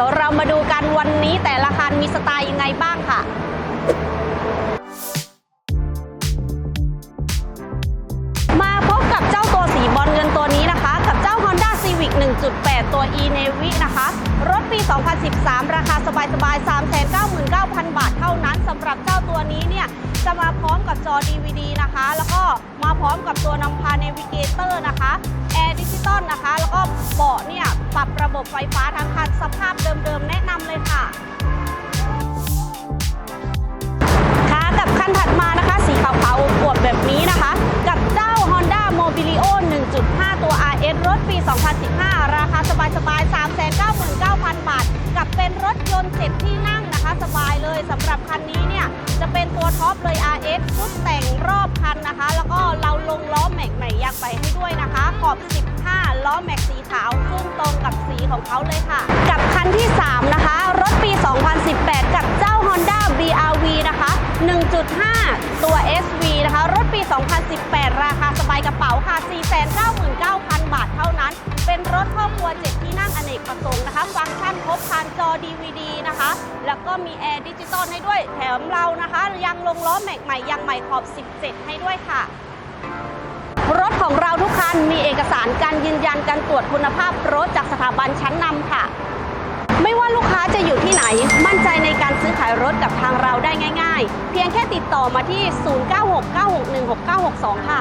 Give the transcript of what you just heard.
ดี๋ยวเรามาดูกันวันนี้แต่ละคันมีสไตล์ยังไงบ้างค่ะมาพบกับเจ้าตัวสีบอลเงินตัวนี้นะคะกับเจ้า Honda Civic 1.8 ตัว e-navy นะคะ รถปี 2013 ราคาสบายๆ 399,000 บาทเท่านั้นสำหรับเจ้าตัวนี้เนี่ย จะมาพร้อมกับจอ DVD นะคะ แล้วก็มาพร้อมกับตัวนำพาเวเกเตอร์นะคะแอร์ดิจิตอลนะคะ แล้วก็เบาะเนี่ย รับระบบไฟฟ้าทั้งคันสภาพเดิมๆ แนะนำเลยค่ะ ค่ะกับคันถัดมานะคะ สีขาวๆอวบแบบนี้นะคะ กับเจ้า Honda Mobilio 1.5 ตัว RS รถปี 2015 ราคาสบายๆ 399,000 บาท กับเป็นรถยนต์เจ็ดที่นั่งนะคะ สบายเลยสำหรับคันนี้เนี่ย จะเป็นตัวท็อปเลย RS ชุดแต่งรอบคันนะคะ แล้วก็เราลงล้อแม็กใหม่ยางไปให้ด้วยนะคะ ขอบ 15 ล้อแม็กสี ขาวซึ่งตรงกับสีของเขาเลยค่ะ กับคันที่ 3 นะคะ รถปี 2018 กับเจ้า Honda BRV นะคะ 1.5 ตัว SV นะคะ รถปี 2018 ราคาสบายกระเป๋าค่ะ 499,000 บาทเท่านั้น เป็นรถครอบครัว 7 ที่นั่งอเนกประสงค์นะคะ ฟังก์ชันครบครันจอ DVD นะคะ แล้วก็มีแอร์ดิจิตอลให้ด้วย แถมเรานะคะ ยังลงล้อแม็กใหม่ยางใหม่ขอบ 17 ให้ด้วยค่ะ มีเอกสารการยืนยันการตรวจคุณภาพรถจากสถาบันชั้นนำค่ะ ไม่ว่าลูกค้าจะอยู่ที่ไหน มั่นใจในการซื้อขายรถกับทางเราได้ง่าย ๆ เพียงแค่ติดต่อมาที่ 0969616962 ค่ะ